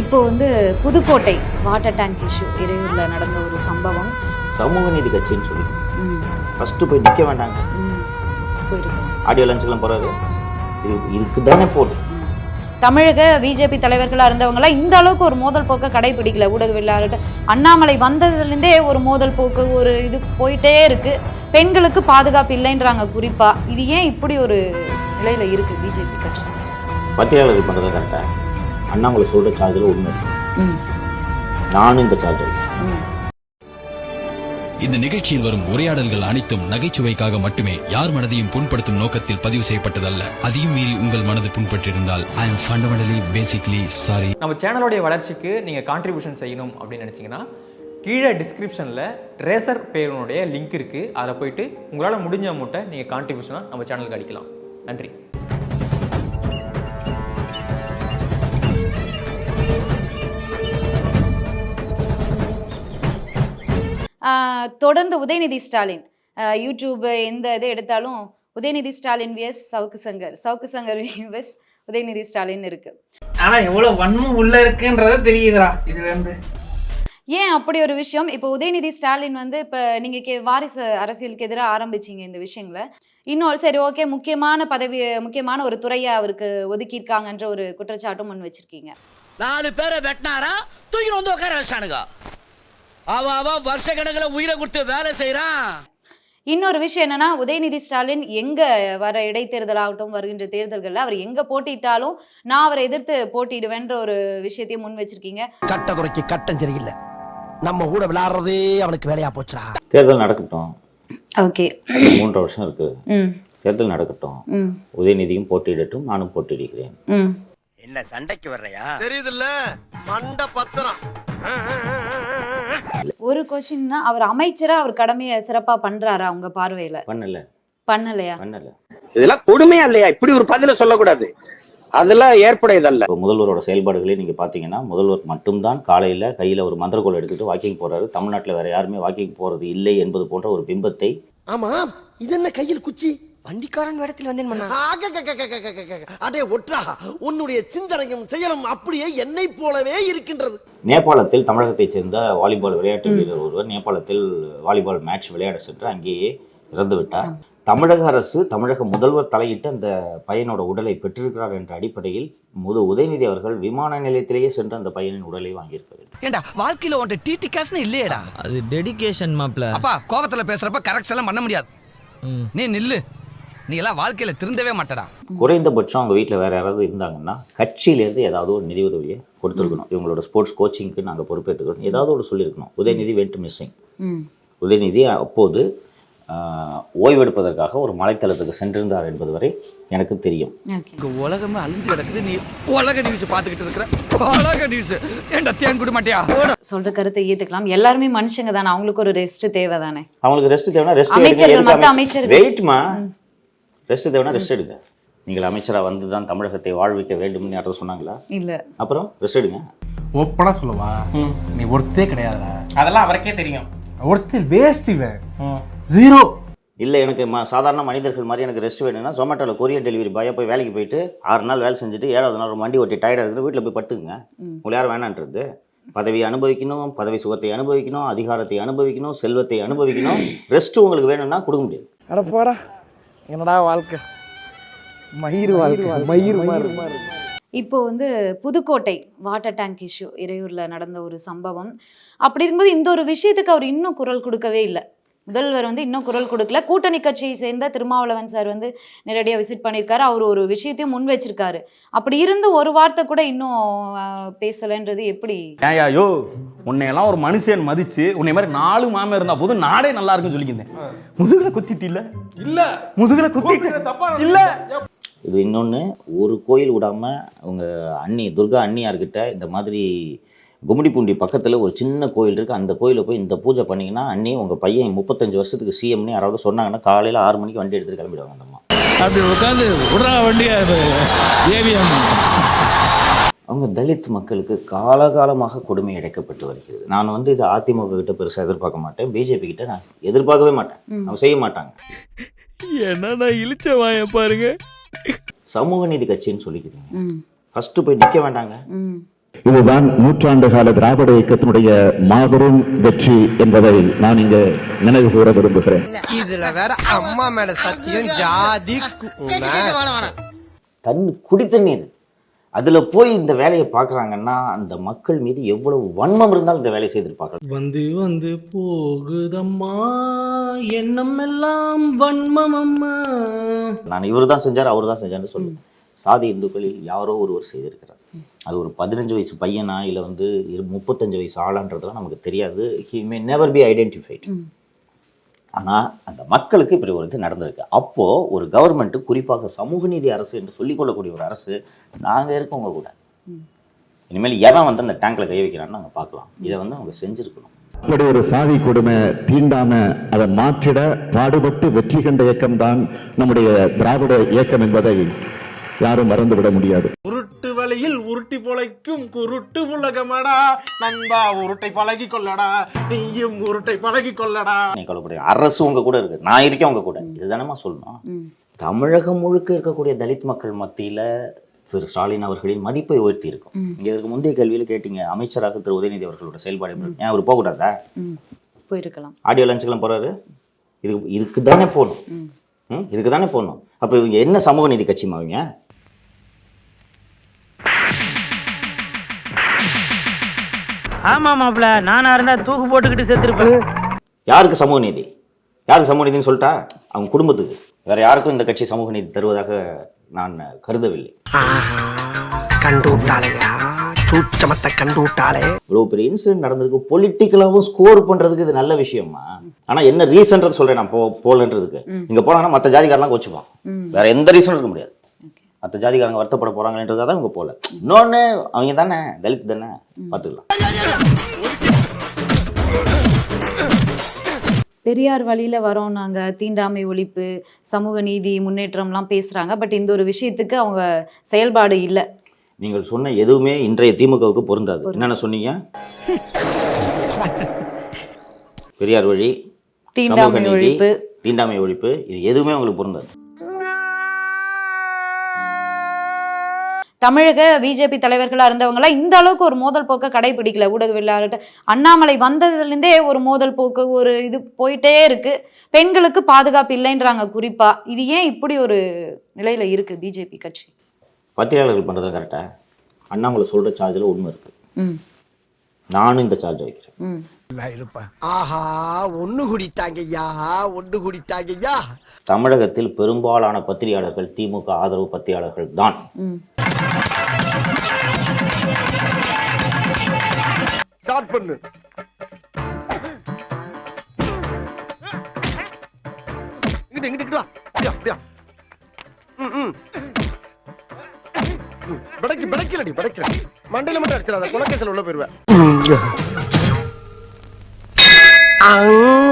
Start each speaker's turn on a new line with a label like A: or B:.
A: இப்போ வந்து Pudukkottai water tank issue இறையூரில் நடந்த ஒரு சம்பவம்
B: சமூக நீதி கட்சின்னு சொல்லி ஃபஸ்ட்டு போய் நிற்க வேண்டாங்க ஆடியோ லஞ்செல்லாம் போகிறாரு இதுக்கு தானே
A: தமிழக பிஜேபி தலைவர்களாக இருந்தவங்களாம் இந்த அளவுக்கு ஒரு மோதல் போக்கை கடைபிடிக்கல ஊடகவியலாளர்கிட்ட அண்ணாமலை வந்ததுலேருந்தே ஒரு மோதல் போக்கு ஒரு இது போயிட்டே இருக்குது பெண்களுக்கு பாதுகாப்பு இல்லைன்றாங்க குறிப்பாக இது ஏன் இப்படி ஒரு நிலையில் இருக்குது பிஜேபி கட்சி
B: பத்திரிகையாளர் பண்ணுறது கரெக்டாக அண்ணாமலை சொல்கிற சார்ஜில் உண்மை நானும் இந்த சார்ஜர்
C: இந்த நிகழ்ச்சியில் வரும் உரையாடல்கள் அனைத்தும் நகைச்சுவைக்காக மட்டுமே யார் மனதையும் புண்படுத்தும் நோக்கத்தில் பதிவு செய்யப்பட்டதல்ல அதையும் மீறி உங்கள் மனது புண்பட்டிருந்தால் I am fundamentally basically sorry
D: நம்ம சேனலுடைய வளர்ச்சிக்கு நீங்க கான்ட்ரிபியூஷன் செய்யணும் அப்படின்னு நினைச்சீங்கன்னா கீழே டிஸ்கிரிப்ஷன்ல ரேசர் பேருனுடைய லிங்க் இருக்கு அதை போயிட்டு உங்களால முடிஞ்ச மூட்டை நீங்க கான்ட்ரிபியூஷனா நம்ம சேனலுக்கு அடிக்கலாம் நன்றி
A: தொடர்ந்து உதயநிதி ஸ்டாலின் யூடியூப் எந்த இது எடுத்தாலும் உதயநிதி ஸ்டாலின் விஎஸ் சவுக்கு சங்கர் சவுக்கு சங்கர் விஎஸ் உதயநிதி ஸ்டாலின் இருக்கு
E: ஆனா எவ்வளவு வன்மம் உள்ள இருக்குன்றது தெரியுதுரா இதுல இருந்து
A: ஏன் அப்படி ஒரு விஷயம் இப்போ உதயநிதி ஸ்டாலின் வந்து இப்போ நீங்கள் கே வாரிசு அரசியலுக்கு எதிராக ஆரம்பிச்சிங்க இந்த விஷயங்களை இன்னொரு சரி ஓகே முக்கியமான பதவி முக்கியமான ஒரு துறையை அவருக்கு ஒதுக்கியிருக்காங்கன்ற ஒரு குற்றச்சாட்டும் முன் வச்சிருக்கீங்க
F: நாலு பேரை வெட்டினாரா தூக்கி வந்து உட்கார வச்சானுங்க அவ அவ வருஷ கணக்கில் உயிரை கொடுத்து வேலை செய்யறான்
A: இன்னொரு விஷயம் என்னன்னா உதயநிதி ஸ்டாலின் எங்க வர இடைத்தேர்தல் ஆகட்டும் வருகின்ற தேர்தல்கள்ல அவர் எங்க போட்டியிட்டாலும் நான் அவரை எதிர்த்து போட்டிடுவேன்ற ஒரு விஷயத்தையும் முன் வச்சிருக்கீங்க
G: கட்ட குறைக்கு கட்டம் சரியில்லை நம்ம கூட விளையாடுறதே அவனுக்கு வேலையா போச்சுடா
B: தேர்தல் நடக்கட்டும் ஓகே மூன்று வருஷம் இருக்கு தேர்தல் நடக்கட்டும் உதயநிதியும் போட்டியிடட்டும் நானும் போட்டியிடுகிறேன் ம்
H: என்ன சண்டைக்கு வர்றையா
I: தெரியுதுல்ல மண்ட பத்திரம்
A: ஒரு கொஸ்டின்னா அவர் அமைச்சரா அவர் கடமையை சிறப்பா பண்றாரா உங்க பார்வையில பண்ணல பண்ணலையா
B: பண்ணல
E: இதெல்லாம் கொடுமையா இல்லையா இப்படி ஒரு பதில சொல்லக்கூடாது அதெல்லாம் ஏற்புடையதல்ல
B: முதல்வரோட செயல்பாடுகளே நீங்க பாத்தீங்கன்னா முதல்வர் மட்டும்தான் காலையில கையில ஒரு மந்திரக்கோள் எடுத்துட்டு வாக்கிங் போறாரு தமிழ்நாட்டுல வேற யாருமே வாக்கிங் போறது இல்லை என்பது போன்ற ஒரு பிம்பத்தை
E: ஆமா இது என்ன கையில் குச்சி வண்டிக்காரன் வேடத்தில் வந்தேன் அதே ஒற்றாக உன்னுடைய சிந்தனையும் செயலும் அப்படியே என்னை போலவே இருக்கின்றது
B: நேபாளத்தில் தமிழகத்தைச் சேர்ந்த வாலிபால் விளையாட்டு வீரர் ஒருவர் நேபாளத்தில் வாலிபால் மேட்ச் விளையாட சென்று அங்கேயே இறந்து விட்டார் தமிழக அரசு தமிழக முதல்வர் தலையிட்டு அந்த பையனோட உடலை பெற்றிருக்கிறார் என்ற அடிப்படையில் முது உதயநிதி அவர்கள் விமான நிலையத்திலேயே சென்று அந்த பையனின் உடலை வாங்கியிருக்க
E: வேண்டும் ஏண்டா வாழ்க்கையில உன்ட்ட டிடி கேஷ்னு இல்லையடா
J: அது டெடிகேஷன் மாப்ள
E: அப்பா கோபத்துல பேசுறப்ப கரெக்ட்ஸ் எல்லாம் பண்ண முடியாது நீ நில்லு நீ எல்லாம் வாழ்க்கையில திருந்தவே மாட்டடா
B: குறைந்தபட்சம் அவங்க வீட்டில் வேற யாராவது இருந்தாங்கன்னா கட்சியிலேருந்து ஏதாவது ஒரு நிதி உதவியை கொடுத்துருக்கணும் இவங்களோட ஸ்போர்ட்ஸ் கோச்சிங்க்கு நாங்கள் பொறுப்பேற்றுக்கணும் ஏதாவது ஒரு சொல்லியிருக்கணும் உதயநிதி வெண்ட் மிஸ்ஸிங் உதயநிதி அப்போது ஓய்வெடுப்பதற்காக ஒரு மலைத்தளத்துக்கு சென்றிருந்தார் என்பது வரை எனக்கு தெரியும்
E: இங்கே உலகமே அழிஞ்சு கிடக்குது நீ உலக நியூஸ் பார்த்துக்கிட்டு இருக்கிற உலக நியூஸ் ஏன்டா தேன் கூட மாட்டியா
A: சொல்ற கருத்தை ஏத்துக்கலாம் எல்லாருமே மனுஷங்க தானே அவங்களுக்கு ஒரு ரெஸ்ட் தேவை தானே
B: அவங்களுக்கு ரெஸ்ட் தேவைன்னா ரெஸ்ட் அமைச்சர்கள் அமைச்சர் வெயிட்மா ரெஸ்ட் தேவைன்னா ரெஸ்ட் எடுங்க நீங்கள் அமைச்சராக வந்து தான் தமிழகத்தை வாழ்விக்க வேண்டும்னு யாரும் சொன்னாங்களா இல்லை அப்புறம் ரெஸ்ட் எடுங்க
K: ஓப்பனாக சொல்லுவா நீ ஒருத்தே கிடையாது
E: அதெல்லாம் அவருக்கே தெரியும்
K: ஒருத்தர் வேஸ்ட் இவன் ஜீரோ
B: இல்லை எனக்கு ம சாதாரண மனிதர்கள் மாதிரி எனக்கு ரெஸ்ட் வேணும்னா ஜொமேட்டோவில் கொரியர் டெலிவரி பாயாக போய் வேலைக்கு போயிட்டு ஆறு நாள் வேலை செஞ்சுட்டு ஏழாவது நாள் வண்டி ஓட்டி டயர்டாக இருக்குது வீட்டில் போய் பட்டுக்குங்க உங்களை யாரும் வேணான்றது பதவி அனுபவிக்கணும் பதவி சுகத்தை அனுபவிக்கணும் அதிகாரத்தை அனுபவிக்கணும் செல்வத்தை அனுபவிக்கணும் ரெஸ்ட் உங்களுக்கு வேணும்னா கொடுக்க
E: முடியாது போடா என்னடா வாழ்க்கை மயிர் வாழ்க்கை மயிர் மாதிரி
A: இப்போ வந்து புதுக்கோட்டை வாட்டர் டேங்க் இஷ்யூ இறையூரில் நடந்த ஒரு சம்பவம் அப்படி இருக்கும்போது இந்த ஒரு விஷயத்துக்கு அவர் இன்னும் குரல் கொடுக்கவே இல்லை முதல்வர் வந்து இன்னும் குரல் கொடுக்கல கூட்டணி கட்சியை சேர்ந்த திருமாவளவன் சார் வந்து நேரடியாக விசிட் பண்ணியிருக்காரு அவர் ஒரு விஷயத்தையும் முன் வச்சிருக்காரு அப்படி இருந்து ஒரு வார்த்தை கூட இன்னும் பேசலைன்றது எப்படி
L: ஐயோ உன்னையெல்லாம் ஒரு மனுஷன் மதிச்சு உன்னை மாதிரி நாலு மாமன் இருந்தா போது நாடே நல்லா இருக்குன்னு சொல்லிக்கிருந்தேன் முதுகலை குத்திட்டு இல்ல இல்ல முதுகலை குத்திட்டு தப்பா இல்ல
B: இது இன்னொன்று ஒரு கோயில் விடாமல் உங்கள் அண்ணி துர்கா அண்ணியார்கிட்ட இந்த மாதிரி கும்மிடிப்பூண்டி பக்கத்தில் ஒரு சின்ன கோயில் இருக்குது அந்த கோயிலில் போய் இந்த பூஜை பண்ணிங்கன்னா அன்னி உங்கள் பையன் முப்பத்தஞ்சு வருஷத்துக்கு சிஎம்னு யாராவது சொன்னாங்கன்னா காலையில் ஆறு மணிக்கு வண்டி எடுத்துகிட்டு கிளம்பிடுவாங்க அந்தம்மா
M: அப்படி உட்காந்து விடுறா வண்டியாக
B: அவங்க தலித் மக்களுக்கு காலகாலமாக கொடுமை அடைக்கப்பட்டு வருகிறது நான் வந்து இது அதிமுக கிட்ட பெருசாக எதிர்பார்க்க மாட்டேன் பிஜேபி கிட்ட நான் எதிர்பார்க்கவே மாட்டேன் அவங்க செய்ய மாட்டாங்க
M: நான் இழிச்ச வாய பாருங்க
B: சமூக நீதி கட்சின்னு சொல்லிக்கிறீங்க ஃபர்ஸ்ட் போய் நிற்க வேண்டாங்க
N: இதுதான் நூற்றாண்டு கால திராவிட இயக்கத்தினுடைய மாபெரும் வெற்றி என்பதை நான் இங்கு நினைவு கூற விரும்புகிறேன்
O: இதுல வேற அம்மா மேல சத்தியம் ஜாதி
B: தண்ணி அதுல போய் இந்த வேலையை பாக்குறாங்கன்னா அந்த மக்கள் மீது எவ்வளவு வன்மம் இருந்தாலும் இந்த வேலையை செய்திருப்பாங்க
P: வந்து வந்து போகுதம்மா எண்ணம் எல்லாம் வன்மம் அம்மா
B: நான் இவர் தான் செஞ்சார் அவர் தான் செஞ்சாரு சொல்லுவேன் சாதி இந்துக்களில் யாரோ ஒருவர் செய்திருக்கிறார் அது ஒரு பதினஞ்சு வயசு பையனா இல்லை வந்து முப்பத்தஞ்சு வயசு ஆளான்றதுலாம் நமக்கு தெரியாது he may never be identified ஆனால் அந்த மக்களுக்கு இப்படி ஒரு இது நடந்திருக்கு அப்போது ஒரு கவர்மெண்ட்டு குறிப்பாக சமூக நீதி அரசு என்று சொல்லிக்கொள்ளக்கூடிய ஒரு அரசு நாங்கள் இருக்கவங்க கூட இனிமேல் எவன் வந்து அந்த டேங்க்கில் கை வைக்கிறான்னு நாங்கள் பார்க்கலாம் இதை வந்து அவங்க செஞ்சுருக்கணும்
Q: அப்படி ஒரு சாதி கொடுமை தீண்டாம அதை மாற்றிட பாடுபட்டு வெற்றி கண்ட இயக்கம் தான் நம்முடைய திராவிட இயக்கம் என்பதை யாரும் மறந்துவிட முடியாது
R: உருட்டு வழியில் உருட்டி பொழைக்கும் குருட்டு உலகமடா நண்பா உருட்டை பழகி கொள்ளடா நீயும் உருட்டை பழகி கொள்ளடா
B: அரசு உங்க கூட இருக்கு நான் இருக்கேன் உங்க கூட இதுதானமா சொல்லணும் தமிழகம் முழுக்க இருக்கக்கூடிய தலித் மக்கள் மத்தியில திரு ஸ்டாலின் அவர்களின் மதிப்பை உயர்த்தி இருக்கும் இதற்கு முந்தைய கேள்வியில் கேட்டீங்க அமைச்சராக திரு உதயநிதி அவர்களோட செயல்பாடு ஏன் அவர் கூடாதா போயிருக்கலாம் ஆடியோ லஞ்சுக்கெல்லாம் போறாரு இதுக்கு இதுக்கு தானே போகணும் இதுக்கு தானே போகணும் அப்போ இவங்க என்ன சமூக நீதி கட்சி மாவீங்க
S: ஆமா மாப்பிள நானா இருந்தா தூக்கு போட்டுக்கிட்டு செத்துருப்பேன்
B: யாருக்கு சமூக நீதி யாருக்கு சமூக நீதினு சொல்லிட்டா அவங்க குடும்பத்துக்கு வேற யாருக்கும் இந்த கட்சி சமூக நீதி தருவதாக நான் கருதவில்லை
T: கண்டு விட்டாலையா கண்டு விட்டாலே
B: இவ்வளவு பொலிட்டிக்கலாவும் ஸ்கோர் பண்றதுக்கு இது நல்ல விஷயமா ஆனா என்ன ரீசன் சொல்றேன் நான் போ போலன்றதுக்கு இங்க போனா மத்த ஜாதிக்காரெல்லாம் கோச்சுப்பான் வேற எந்த ரீசனும் இருக்க முடியாது மற்ற ஜாதிக்காரங்க வருத்தப்பட போறாங்கன்றதா தான் உங்க போல இன்னொன்னு அவங்க தானே தலித் தானே பார்த்துக்கலாம்
A: பெரியார் வழியில் வரோம் நாங்கள் தீண்டாமை ஒழிப்பு சமூக நீதி முன்னேற்றம்லாம் பேசுகிறாங்க பட் இந்த ஒரு விஷயத்துக்கு அவங்க செயல்பாடு இல்லை
B: நீங்கள் சொன்ன எதுவுமே இன்றைய திமுகவுக்கு பொருந்தாது என்னென்ன சொன்னீங்க பெரியார் வழி
A: தீண்டாமை ஒழிப்பு
B: தீண்டாமை ஒழிப்பு இது எதுவுமே உங்களுக்கு பொருந்தாது
A: தமிழக பிஜேபி தலைவர்களாக இருந்தவங்களாம் இந்த அளவுக்கு ஒரு மோதல் போக்கை கடைபிடிக்கல ஊடகவியலாளர்கிட்ட அண்ணாமலை வந்ததுலேருந்தே ஒரு மோதல் போக்கு ஒரு இது போயிட்டே இருக்குது பெண்களுக்கு பாதுகாப்பு இல்லைன்றாங்க குறிப்பாக இது ஏன் இப்படி ஒரு நிலையில் இருக்குது பிஜேபி கட்சி
B: பத்திரிகையாளர்கள் பண்ணுறது கரெக்டாக அண்ணாமலை சொல்கிற சார்ஜில் உண்மை இருக்குது நானும் இந்த சார்ஜ் வைக்கிறேன்
E: ஆஹா ஒன்று ஐயா ஒன்று ஐயா
B: தமிழகத்தில் பெரும்பாலான பத்திரிகையாளர்கள் திமுக ஆதரவு பத்திரிகையாளர்கள் தான்
E: ஸ்டார்ட் பண்ணு இங்கிட்டு இங்கிட்டு வா அப்படியா அப்படியா ம் ம் படைக்கு படைக்கலடி படைக்கல மண்டையில மட்டும் அடிச்சிடாத குலக்கேசல் உள்ள போயிருவேன்